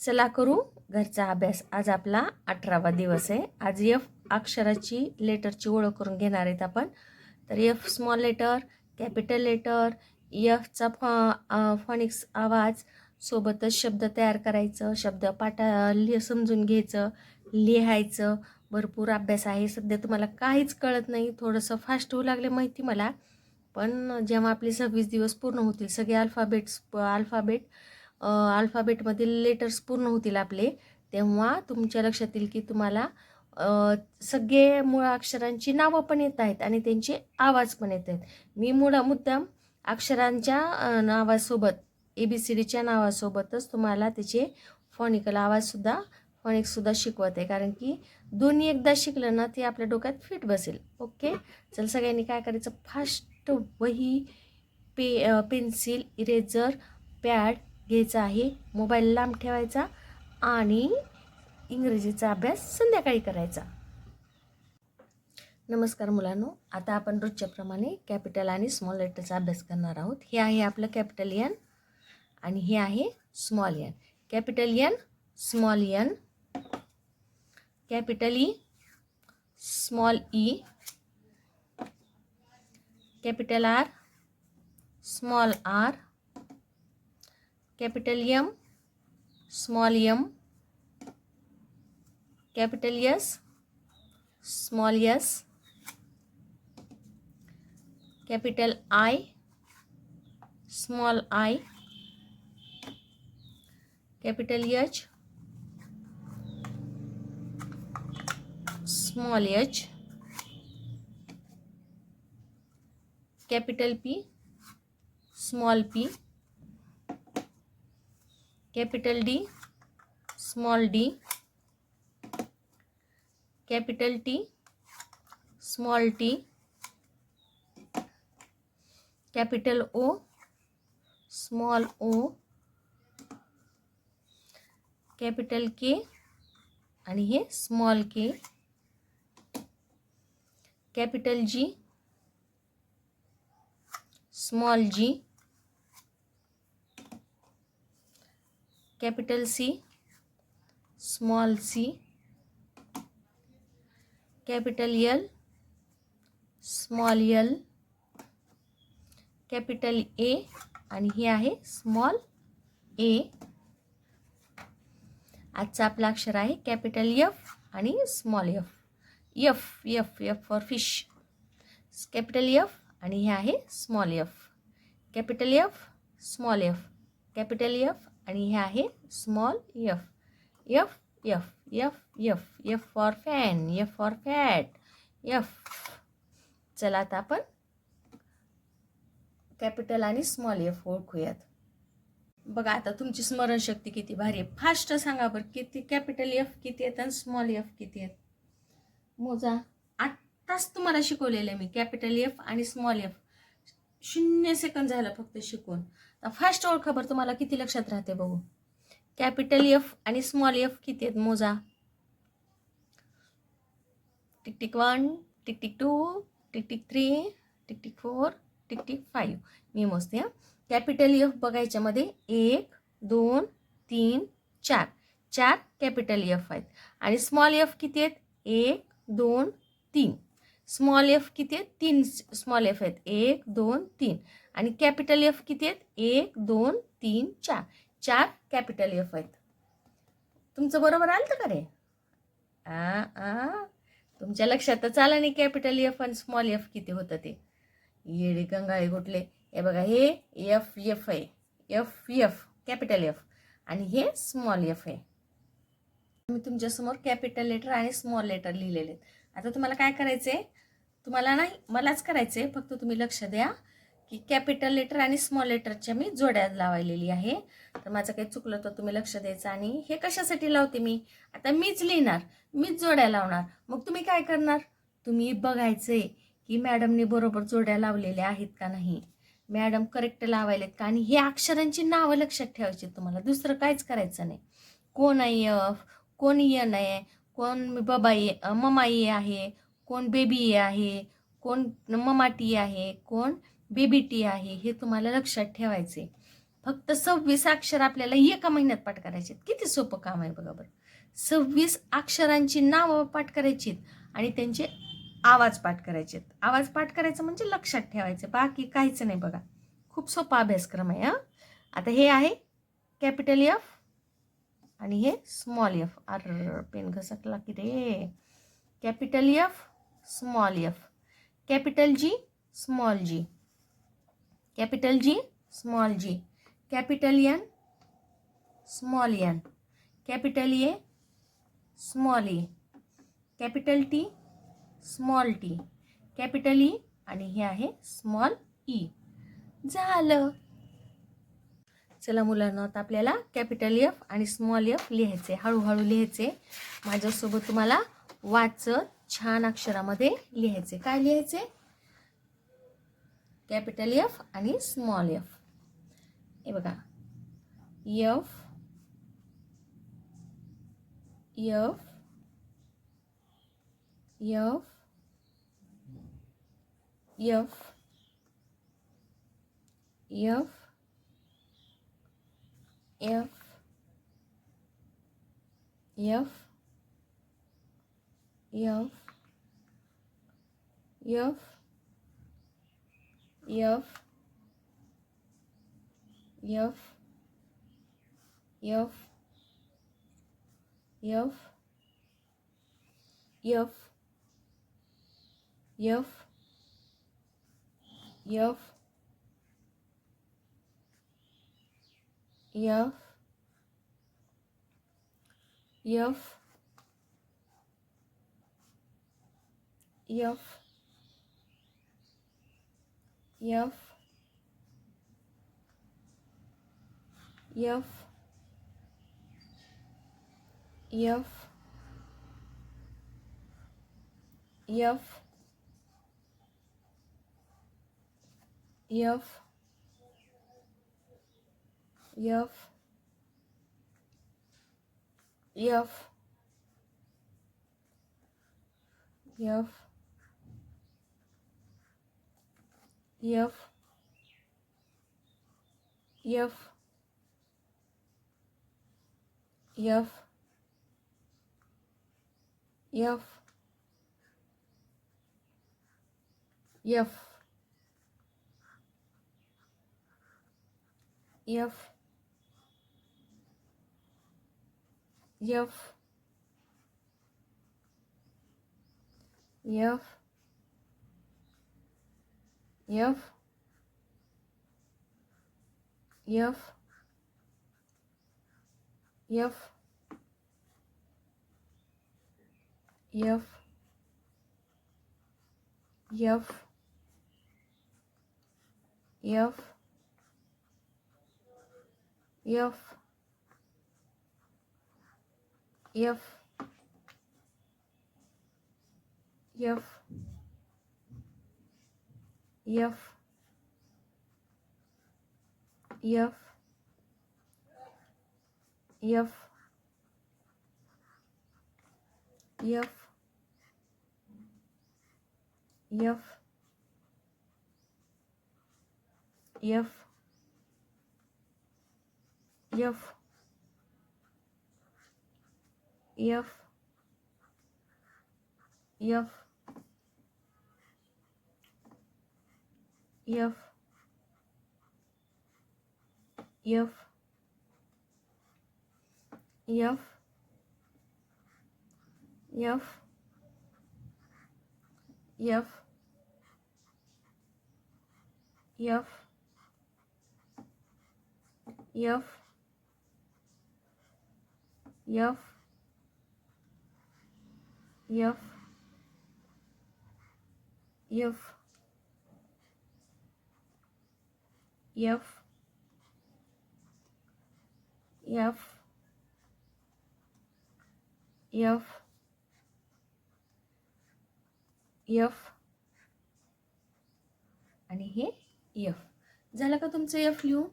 चला करू. घरचा अभ्यास आज आपला अठरावा दिवस आहे. आज एफ अक्षराची लेटरची ओळख करून घेणार आहेत आपण. तर F small letter capital letter एफचा फॉ फॉनिक्स आवाज सोबतच शब्द तयार करायचं शब्द पाठा लि समजून घ्यायचं लिहायचं. भरपूर अभ्यास आहे. सध्या तुम्हाला काहीच कळत नाही. थोडंसं फास्ट होऊ लागले माहिती मला. पण जेव्हा आपले सव्वीस दिवस पूर्ण होतील सगळे अल्फाबेट्स अल्फाबेट अल्फाबेटमधील लेटर्स पूर्ण होतील आपले तेव्हा तुमच्या लक्षात येईल की तुम्हाला सगळे मूळ अक्षरांची नावं पण येत आहेत आणि त्यांचे आवाज पण येत आहेत. मी मूळ मुद्दाम अक्षरांच्या नावासोबत ए बी सी डीच्या नावासोबतच तुम्हाला त्याचे फॉनिकल आवाजसुद्धा फॉनिक्ससुद्धा शिकवत. आहे कारण की दोन्ही एकदा शिकलं ना ते आपल्या डोक्यात फिट बसेल. ओके चल सगळ्यांनी काय करायचं? फास्ट वही पे पेन्सिल इरेझर पॅड घ्यायचा आहे. मोबाईल लांब ठेवायचा आणि इंग्रजीचा अभ्यास संध्याकाळी करायचा. नमस्कार मुलांनो आता आपण रोजच्याप्रमाणे कॅपिटल आणि स्मॉल लेटरचा अभ्यास करणार आहोत. हे आहे आपलं कॅपिटल यन आणि हे आहे small N capital N small N capital E small E capital R small R capital M small M capital S small S capital I small I capital H small H capital P small P capital D, small D, capital T, small T, capital O, small O, capital K small K, capital G, small G capital C small C capital L small L capital A आणि हे आहे small A. आजचा आपला अक्षर आहे capital F आणि small F F F F for fish capital F आणि हे आहे small F capital F small F capital F आणि हे आहे small F F F F F F for fan F for fat F चला आता आपण कॅपिटल आणि स्मॉल एफ ओळखूयात. बघा आता तुमची स्मरणशक्ती किती भारी आहे. फास्ट सांगा बरं किती कॅपिटल यफ किती आहेत आणि स्मॉल यफ किती आहेत? मोजा. आत्ताच तुम्हाला शिकवलेलं आहे मी कॅपिटल एफ आणि स्मॉल एफ शून्य सेकंद झालं फक्त शिकून. फास्ट ओळखा तुम्हाला किती लक्षात राहते बघू. कॅपिटल एफ आणि स्मॉल एफ किती आहेत मोजा. Tick tick one tick tick two tick tick three tick tick four tick tick five मी मोजते कॅपिटल एफ बघायच्यामध्ये एक दोन तीन चार. चार कॅपिटल एफ आहेत. आणि स्मॉल एफ किती आहेत? एक दोन तीन. स्मॉल एफ किती आहेत? तीन स्मॉल एफ आहेत. एक दोन तीन. आणि कॅपिटल एफ किती आहेत? एक दोन तीन चार. चार कॅपिटल एफ आहेत. तुमचं बरोबर आलं का रे? आ आ. तुमच्या लक्षातच आलं नाही कॅपिटल एफ आणि स्मॉल एफ किती होतं ते. येडे गंगाळे कुठले हे बघा हे एफ एफ आहे. F F capital F. आणि हे स्मॉल एफ आहे. मी तुमच्यासमोर कॅपिटल लेटर आणि स्मॉल लेटर लिहिलेले आहेत. आता तुम्हाला काय करायचं आहे तुम्हाला नाही मलाच करायचं आहे फक्त तुम्ही लक्ष द्या की कॅपिटल लेटर आणि स्मॉल लेटरच्या मी जोड्या लावायलेली आहे. तर माझं काही चुकलं तर तुम्ही लक्ष द्यायचं आणि हे कशासाठी लावते मी? आता मीच लिहिणार मीच जोड्या लावणार. मग तुम्ही काय करणार? तुम्ही बघायचं आहे की मॅडमने बरोबर जोड्या लावलेल्या आहेत का नाही? मॅडम करेक्ट लावायलेत का? आणि हे अक्षरांची नावं लक्षात ठेवायची तुम्हाला. दुसरं काहीच करायचं नाही. कोण आहे एफ कोण यन आहे? कोण बाबा ममाई आहे कोण बेबी आहे कोण ममा टी आहे कोण बेबी टी आहे हे तुम्हाला लक्षात ठेवायचे फक्त सव्वीस अक्षर आपल्याला एका महिन्यात पाठ करायचे आहेत. किती सोपं काम आहे बघा बरं. सव्वीस अक्षरांची नावं पाठ करायची आहेत आणि त्यांचे आवाज पाठ करायचे आहेत. आवाज पाठ करायचं म्हणजे लक्षात ठेवायचं बाकी काहीच नाही बघा. खूप सोपा अभ्यासक्रम आहे हां. आता हे आहे कॅपिटल एफ स्मॉल एफ़ आर पेन घसकला की capital F small F capital G small G capital G small G capital N small N capital A small A capital T small T capital E आहे small E चला मुलांना आता आपल्याला capital F आणि small F लिहायचे हळूहळू लिहायचे. माझ्यासोबत तुम्हाला वाचत छान अक्षरामध्ये लिहायचे. काय लिहायचे? कॅपिटल एफ आणि स्मॉल एफ हे बघा. F F F F F F F F F F F F F F F F F F F F F F F F F F F F F F F F F F F F F F F F F F F F F F F F F F F F F F F F F F F F F F F F F F F आणि हे F झालं का तुमचं F लिहून?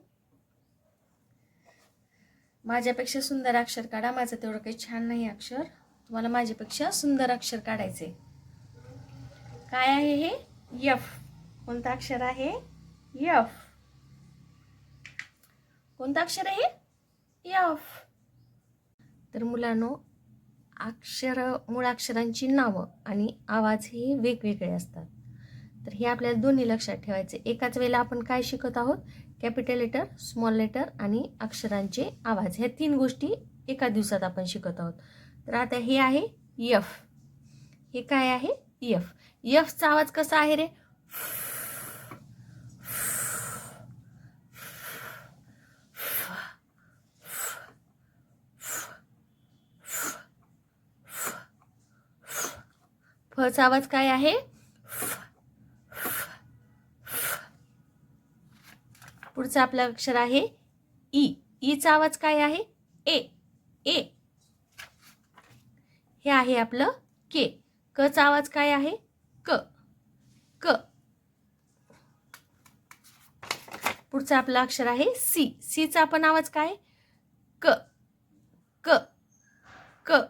माझ्यापेक्षा सुंदर अक्षर काढा. माझं तेवढं काही छान नाही अक्षर. तुम्हाला माझ्यापेक्षा सुंदर अक्षर काढायचे. काय आहे हे? यफ. कोणतं अक्षर आहे? यफ. कोणतं अक्षर आहे? यफ. तर मुलांनो अक्षर मुळाक्षरांची नावं आणि आवाज हे वेगवेगळे असतात. तर हे आपल्याला दोन्ही लक्षात ठेवायचे. एकाच वेळेला आपण काय शिकत आहोत? कॅपिटल लेटर स्मॉल लेटर आणि अक्षरांचे आवाज. ह्या तीन गोष्टी एका दिवसात आपण शिकत आहोत. तर आता हे आहे यफ हे काय आहे? यफ यफचा आवाज कसा आहे रे? फचा आवाज काय आहे? पुढचं आपलं अक्षर आहे e. e ई ईचा आवाज काय आहे? ए ए हे आहे आपलं के. कचा आवाज काय आहे? क. क. पुढचा आपला अक्षर आहे सी. सीचा आपण आवाज काय? क. क. क.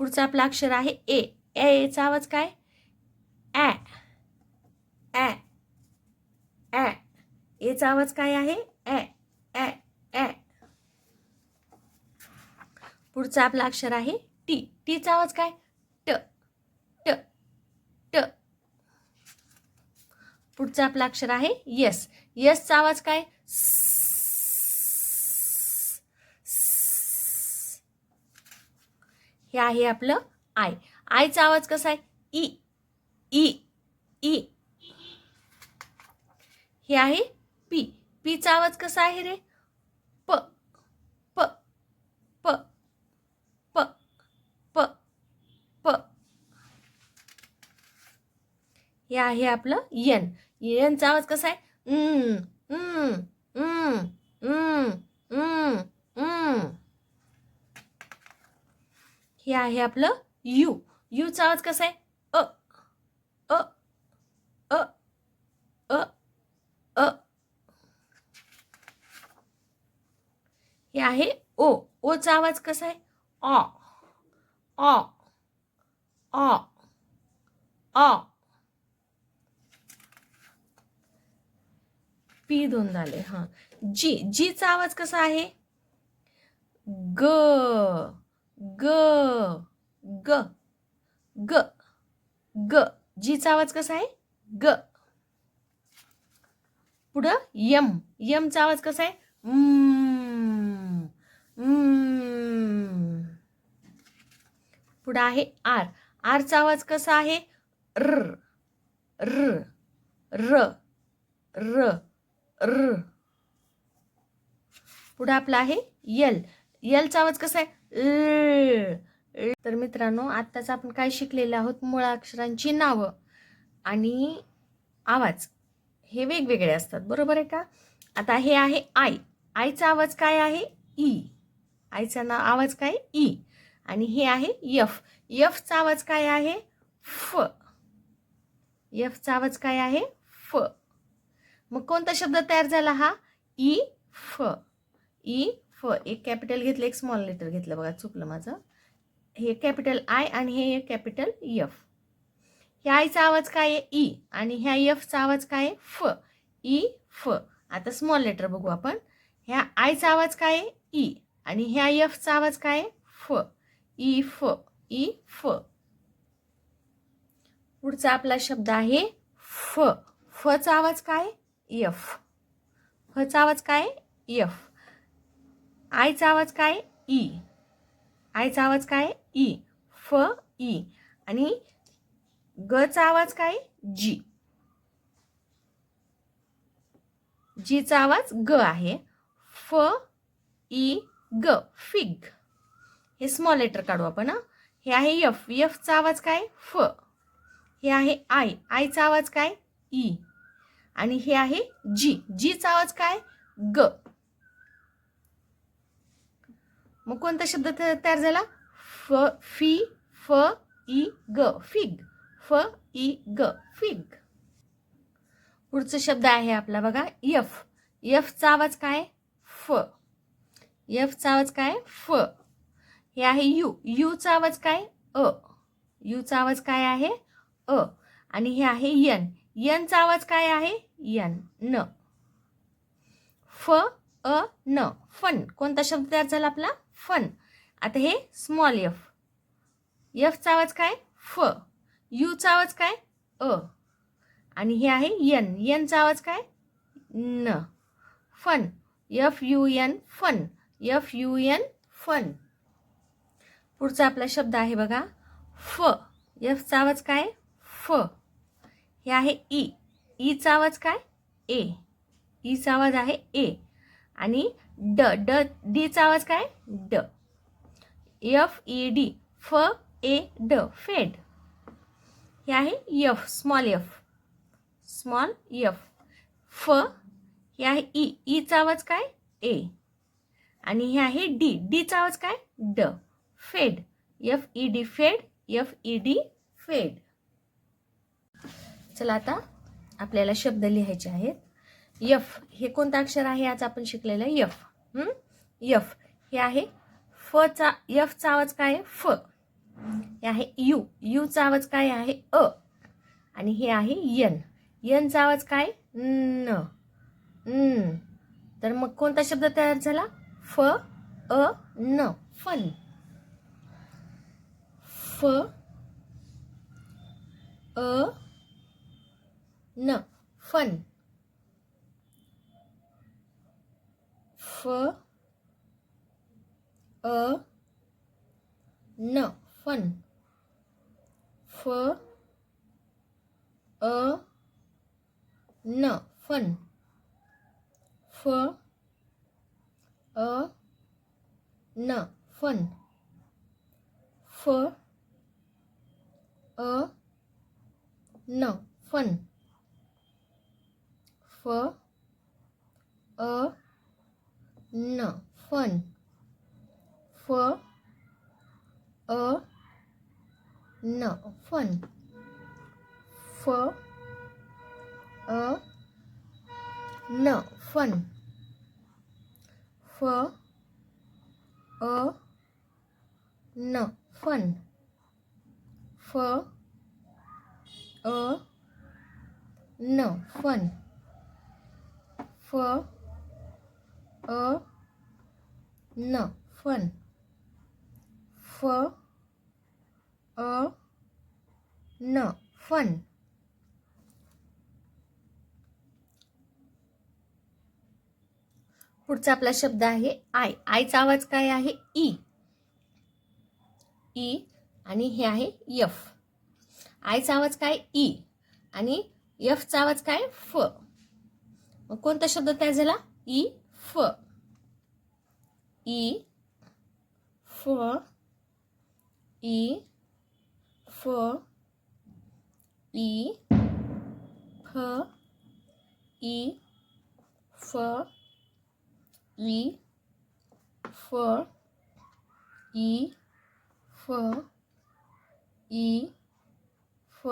पुढचा आपला अक्षर आहे ए. एचा आवाज काय? ॲ ॲ ॲ एचा आवाज काय आहे ॲ ॲ ॲ पुढचं आपलं अक्षर आहे टी. टीचा आवाज काय? ट. ट. ट. पुढचं आपलं अक्षर आहे यस. यसचा आवाज काय? हे आहे आपलं आय. आयचा आवाज कसा आहे? ई. ई. ई. हे आहे पी. पीचा आवाज कसा आहे रे प प प प प प हे आहे आपलं यन. यनचा आवाज कसा आहे? हे आहे आपलं यू. यूचा आवाज कसा आहे? अ अ अ अ अ. हे आहे ओ. ओचा आवाज कसा आहे? ऑ ऑ ऑ ऑ पी दोन झाले हां. जी जीचा आवाज कसा आहे? ग ग ग ग ग. जीचा आवाज कसा आहे? ग. पुढं यम यमचा आवाज कसा आहे? पुढं आहे आर. आरचा आवाज कसा आहे? र र र र. र. पुढं आपलं आहे यल. यलचा आवाज कसा आहे? ल. तर मित्रांनो आत्ताच आपण काय शिकलेले आहोत? मुळाक्षरांची नावं आणि आवाज. हे वेगवेगळे असतात. बरोबर आहे का? आता हे आहे आय. आयचा आवाज काय आहे? ई. आयचा ना आवाज काय? ई. आणि हे आहे यफ. यफचा आवाज काय आहे? फ. यफचा आवाज काय आहे? फ. मग कोणता शब्द तयार झाला हा? ई फ. ई फ. एक कॅपिटल घेतलं एक स्मॉल लेटर घेतलं. बघा चुकलं माझं. हे कॅपिटल आय आणि हे कॅपिटल यफ ह्या आयचा आवाज काय आहे? ई. आणि ह्या यफचा आवाज काय आहे? फ. ई फ. आता स्मॉल लेटर बघू आपण. ह्या आयचा आवाज काय आहे? ई. आणि ह्या यफचा आवाज काय आहे? फ. ई फ. ई फ. पुढचा आपला शब्द आहे फ. फचा आवाज काय यफ फचा आवाज काय? यफ आयचा आवाज काय? E. ई आयचा आवाज काय? ई फ ई आणि गचा आवाज काय? जी जीचा आवाज ग आहे. फ ई ग फिग हे स्मॉल लेटर काढू आपण हे. आहे यफ यफचा आवाज काय? फ हे आहे आय आयचा आवाज काय? ई आणि हे आहे जी. जीचा आवाज काय? ग. मग कोणता शब्द तयार झाला? फ फी फ ई ग. फिग. फ ई ग. फिग. पुढचा शब्द आहे आपला बघा यफ. यफचा आवाज काय? फ. यफचा आवाज काय? फ. हे आहे यू. यूचा आवाज काय? अ. यूचा आवाज काय आहे? अ. आणि हे आहे यन. यनचा आवाज काय आहे? यन न. फ अ न. फन. कोणता शब्द तयार झाला आपला? फन. आता हे स्मॉल एफ एफचा आवाज काय? फ. यूचा आवाज काय? अ. आणि हे आहे यन यनचा आवाज काय? न. Fun. F U N fun F U N fun पुढचा आपला शब्द आहे बघा. फ. एफचा आवाज काय? फ. हे आहे ई ईचा आवाज काय? ए. ईचा आवाज आहे ए. आणि ड ड डीचा आवाज काय? ड. F E D. फ ए ड फेड. हे आहे F small F. Small F. फ हे आहे ई. ईचा आवाज काय? ए. आणि हे आहे डी. डीचा आवाज काय? ड. Fed. F E D fed. F E D fed. चला आता आपल्याला शब्द लिहायचे आहेत. यफ हे कोणतं अक्षर आहे? आज आपण शिकलेलं यफ. यफ हे आहे फचा यफचा आवाज काय आहे? फ. हे आहे यू. यूचा आवाज काय आहे? अ. आणि हे आहे यन. यनचा आवाज काय? न. न. तर मग कोणता शब्द तयार झाला? फ अ न. फन. फ अ ન ફન ફ અ ન ફન ફ અ ન ફન ફ અ n phân phớ ớ n phân phở, ớ n phần phớ ớ n phần phớ ớ n phần phở, ớ n phần phớ ớ n phần फ अ न फन. फ अ न फन. पुढचा आपला शब्द आहे आय. आयचा आवाज काय आहे? ई. ई आणि हे आहे यफ. आयचा आवाज काय? ई आणि यफचा आवाज काय? फ. मग कोणता शब्द तयार झाला ई फ ई फ ई फ ई फ ई फ ई फ ई फ ई फ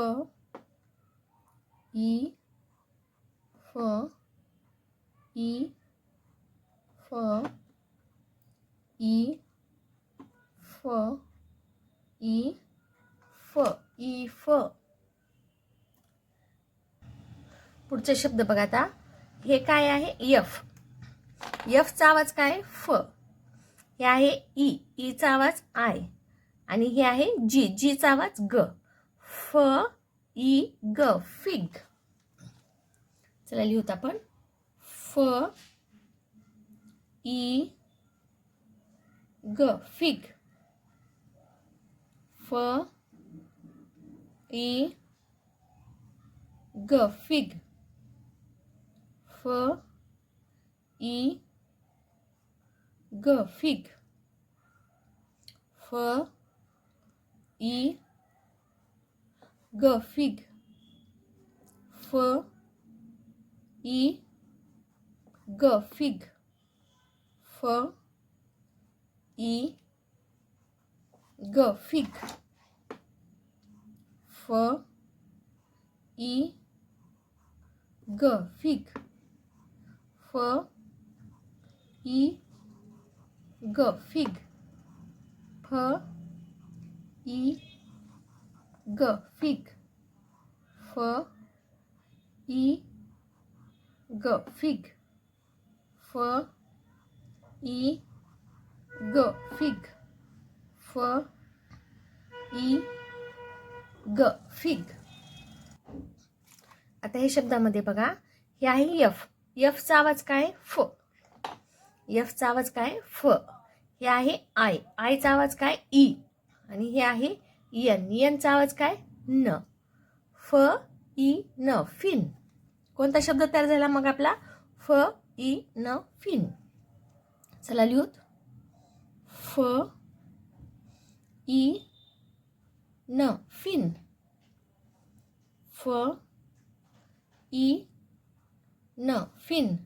ई फ ई फ ई फ ई फ ई फ. पुढचे शब्द बघा आता. हे काय आहे? यफ. यफचा आवाज काय? फ. हे आहे ई. ईचा आवाज आय. आणि हे आहे जी. जीचा आवाज ग. फ ई ग. फिग. चला लिहूत आपण. F E G fig. F E G fig. F E G fig. F E G fig. F E ग ಫಿಗ್ ಫ ಇ ಗ ಫಿಗ್ ಫ ಇ ಗ ಫಿಗ್ ಫ ಇ ಗ ಫಿಗ್ ಫ ಇ ಗ ಫಿಗ್ ಫ ಇ ಗ ಫಿಗ್ फ ई ग फिग. फ ई ग फिग. आता हे शब्दामध्ये बघा. हे आहे यफ. यफचा आवाज काय? फ. यफचा आवाज काय? फ. हे आहे आय. आयचा आवाज काय? ई आणि हे आहे यन. यनचा आवाज काय? न. फ ई न. फिन. कोणता शब्द तयार झाला मग आपला? फ i në fin. Se la ljut? F i në fin. F i në fin.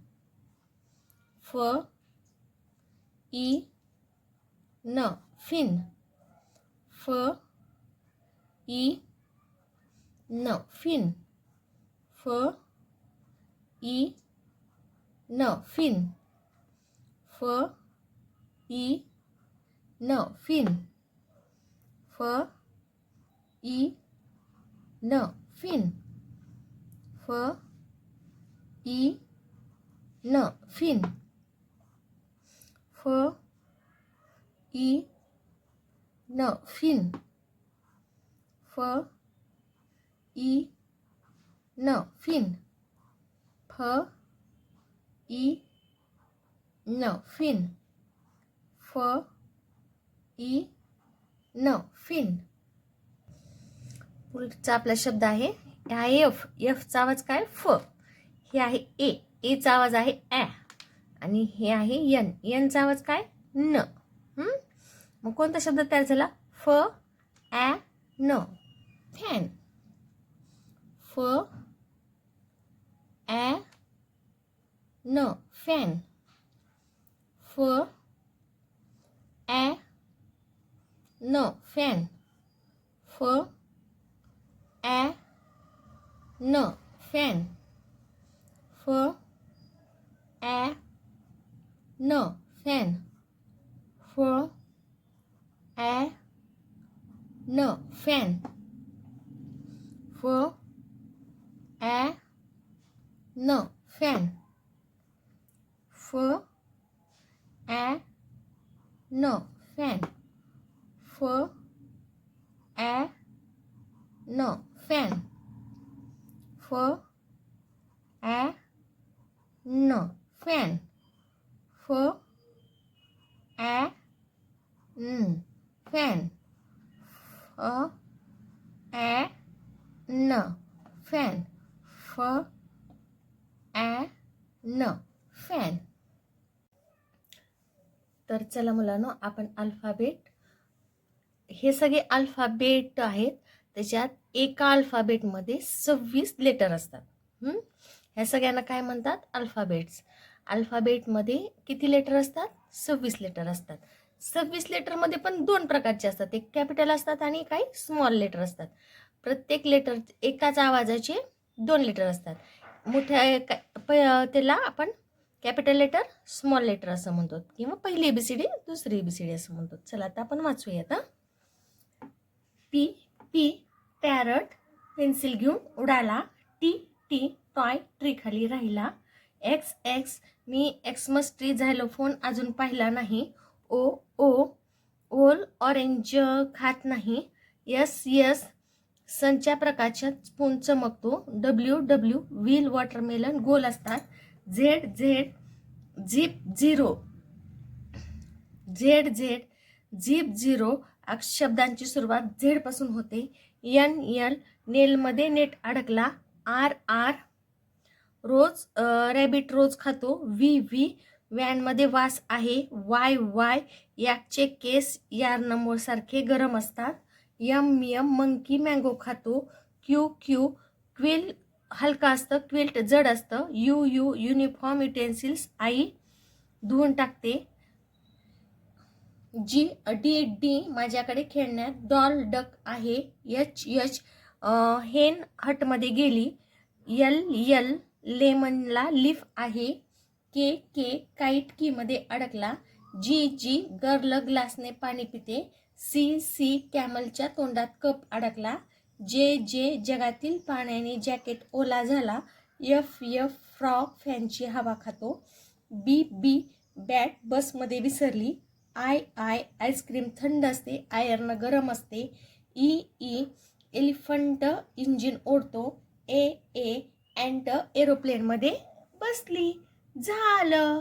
F i në fin. F i në fin. F i në fin no fin. F e no fin. F e no fin. F e no fin. F e no fin. F e no fin. P इ न fin फ E न fin पुढचा आपला शब्द आहे हा F एफचा आवाज काय? फ हे आहे ए एचा आवाज आहे ॲ आणि हे आहे यन यनचा आवाज काय? न मग कोणता शब्द तयार झाला? फ ॲ न फॅन फ ॲ No, fan. For a no fan. For a no fan. For a no fan. For a no fan. For a no fan. Fan फ ॲ न फॅन तर चला मुलांनो आपण अल्फाबेट हे सगळे अल्फाबेट आहेत. त्याच्यात एका अल्फाबेटमध्ये सव्वीस लेटर असतात. ह्या सगळ्यांना काय म्हणतात? अल्फाबेट्स अल्फाबेटमध्ये किती लेटर असतात? सव्वीस लेटर असतात. सव्वीस लेटरमध्ये पण दोन प्रकारचे असतात. एक कॅपिटल असतात आणि काही स्मॉल लेटर असतात. प्रत्येक लेटर एकाच आवाजाचे दोन लेटर असतात. मोठ्या प त्याला आपण कॅपिटल लेटर स्मॉल लेटर असं म्हणतो. किंवा पहिली बी सी डी दुसरी बी सी डी असं म्हणतो. चला आता आपण वाचूयात पी पी पॅरट पेन्सिल घेऊन उडाला. टी टी टॉय ट्री खाली राहिला. एक्स एक्स मी एक्समस ट्री झायलोफोन अजून पाहिला नाही. ओ ओ ओल ऑरेंज खात नाही. यस यस सनच्या प्रकाशात स्पून चमकतो. डब्ल्यू डब्ल्यू व्हील वॉटरमेलन गोल असतात. Z Z zip zero. Z Z zip zero शब्दांची सुरुवात झेडपासून होते. एन एल नेलमध्ये नेट अडकला. R R rose rabbit rose खातो. व्ही व्ही व्हॅनमध्ये वास आहे. वाय वाय याकचे केस यार नंबरसारखे गरम असतात. यम यम मंकी मँगो खातो. क्यू क्यू क्विल हलका असतं क्विल्ट जड असतं. यू यू युनिफॉर्म युटेन्सिल्स आई धुवून टाकते. जी डी डी माझ्याकडे खेळण्यात डॉल डक आहे. एच एच हेन हटमध्ये गेली. यल यल लेमनला लिफ आहे. के के काईट कीमध्ये अडकला. जी जी गर्ल ग्लासने पाणी पिते. सी सी कॅमलच्या तोंडात कप अडकला. जे जे जगातील पाण्याने जॅकेट ओला झाला यफ यफ फ्रॉक फॅनची हवा खातो. बी बी बॅट बसमध्ये विसरली. आय आय आईस्क्रीम थंड असते आयर्न गरम असते. ई ई एलिफंट इंजिन ओढतो. ए ए अँट एरोप्लेनमध्ये बसली. झालं.